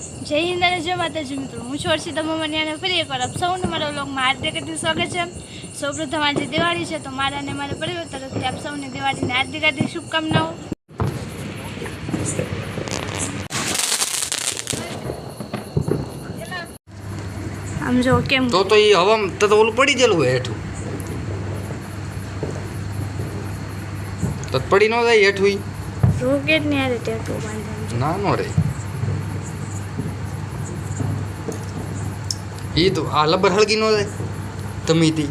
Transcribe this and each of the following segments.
જય હિન્દ અને જય માતાજી મિત્રો. હું છું હર્ષિતા મોમનિયાને ફરી એકવાર આપ સૌને મારા વ્લોગમાં હાર્દિક હાર્દિક સ્વાગત છે. સૌપ્રથમ આજે દિવાળી છે તો મારા અને મારા પરિવાર તરફથી આપ સૌને દિવાળીની હાર્દિક હાર્દિક શુભકામનાઓ. આમ જો કેમ? તો તો એ હવામ તો તો ઓલું પડી ગયેલું હોય હેઠું. તો પડી ન જાય હેઠું? રોકેટની આ રીતે ના નો રે ઈ તો આ લબર હળગી ન જાય. તમે તી.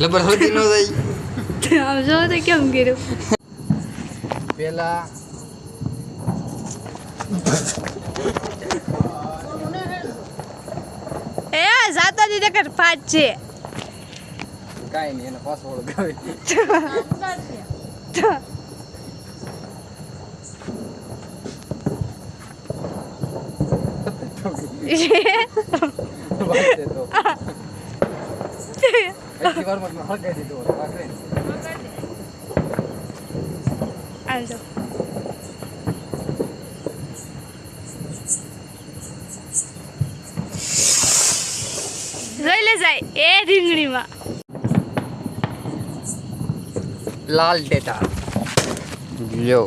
લબર હળગી ન જાય. આમ જો તો કેમ કર્યું? પેલા એ જાતા દીધે કર ફાટ છે. કાઈ નહીં એનો પાસવર્ડ ગાવે વાંચે તો એટલી વારમાં જ મેં હળગાઈ દીધું હોત. વાંચે. આમ જો જોઈ લે જાય એ રીંગણીમાં લાલ ડેટા યો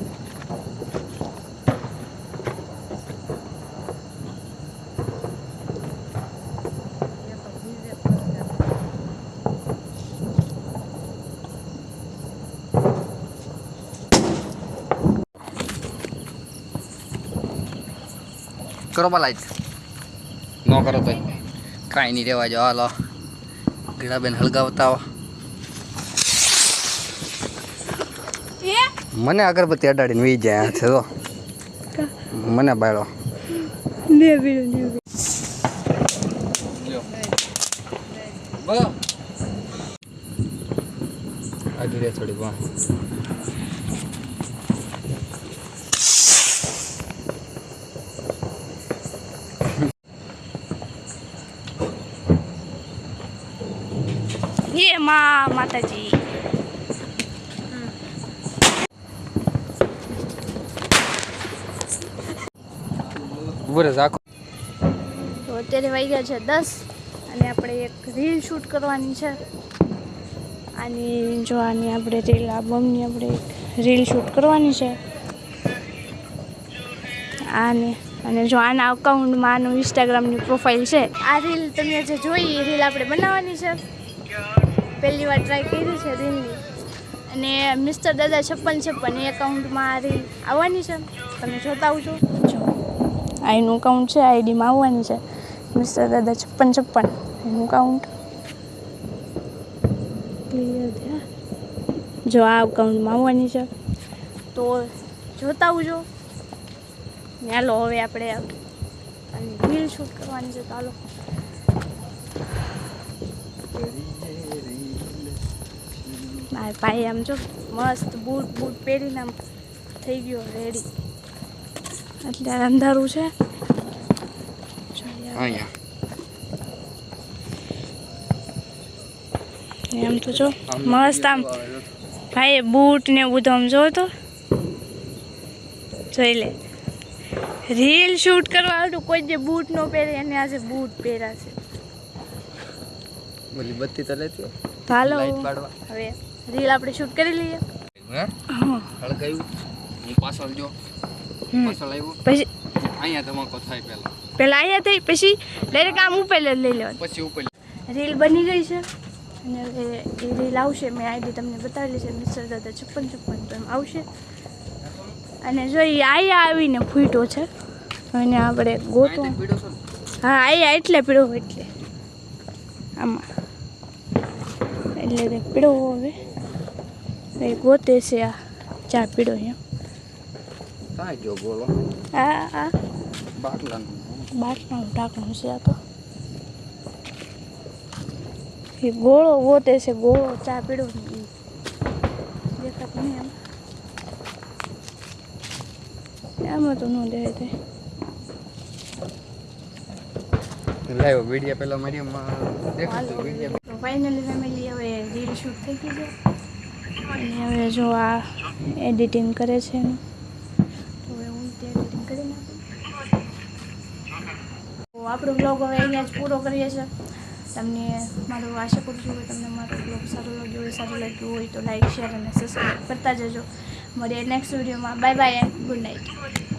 કરો લાઈટ ન કરો તો કાંઈ નહીં રહેવા જવા હાલો. ગીડાબેન હળગાવતા આવો. મને અગરબત્તી અડાડીને વી જાય છે તો મને બાળો. બોલો આગળ થોડી વાહ એ મા માતાજી. તો અત્યારે વાગ્યા છે દસ અને આપણે એક રીલ શૂટ કરવાની છે. આની જો આની આપણે રીલ આ બમની આપણે રીલ શૂટ કરવાની છે. આને અને જો આના અકાઉન્ટમાં આનું ઇન્સ્ટાગ્રામની પ્રોફાઇલ છે. આ રીલ તમે જે જોઈ એ રીલ આપણે બનાવવાની છે. પહેલી વાર ટ્રાય કરી છે રીલની. અને મિસ્ટર દાદા છપ્પન છપ્પન એ એકાઉન્ટમાં રીલ આવવાની છે. તમે જોતા આવજો. જો. આ એનું અકાઉન્ટ છે આઈડીમાં આવવાની છે. મિસ્ટર દાદા છપ્પન છપ્પન, એનું અકાઉન્ટ જો, આ અકાઉન્ટમાં આવવાની છે. તો જોતા આવજો. ને હાલો, હવે આપણે બિલ શૂટ કરવાની છે, તો મારા ભાઈ આમ જો મસ્ત બૂટ બૂટ પહેરીને આમ થઈ ગયો રેડી એટલે અંધારું છે. એમ તો જો મસ્ત આમ ભાઈ બૂટ ને એવું બધું આમ જો તો. જોઈ લે. રીલ શૂટ કરવા આવતું કોઈ જે બૂટ નો પહેરે એને આજે બૂટ પહેર્યા છે. બોલી બત્તી તો લેતી હાલો. હવે રીલ આપણે શૂટ કરી લઈએ. હે? હળગાયું. હું પાછળ જો પાછળ આવ્યો પછી? અહીંયા ધમાકો થાય પહેલા. પેલા અહીંયા થઈ પછી ડાયરેક્ટ આમ ઉપર લઈ લેવાનું. પછી ઉપર રીલ બની ગઈ છે. અને એ રીલ આવશે. મેં આઈડી તમને બતાવેલી છે મિસ્ટર દાદા છપ્પન છપ્પન તો એમ આવશે. અને જો એ આયા આવીને ફૂટ્યો છે. અને આપણે ગોતો. હા આયા એટલે પીળો એટલે. આમાં. એટલે પીળો હવે. એ ગોતે છે આ ચા પીળો અહીંયા. કાંઈ જો બોલો? આ આ. બાટલાનું. બાટલાનું ઢાંકણું છે આ તો. એ ગોળો ગોતે છે ગોળો ચા પીળો ને ઈ. દેખાતું નહીં એમ. આમાં તો ન દેખાય થાય લાઈવ વીડિયો પેલા મીડિયમમાં દેખાતું વીડિયો. તો ફાઇનલી ફેમિલી હવે રીલ શૂટ થઈ ગઈ છે. અને હવે જો આ એડિટિંગ કરે છે એનું, તો હવે હું તે એડિટિંગ કરી નાખું. તો આપણો બ્લોગ હવે અહીંયા જ પૂરો કરીએ છીએ. તમને મારું આશા કરું છું કે તમને મારો બ્લોગ સારો લાગ્યો હોય, સારું લાગ્યું હોય તો લાઈક શેર અને સબસ્ક્રાઈબ કરતા જજો. મળીએ નેક્સ્ટ વિડીયોમાં bye bye and good night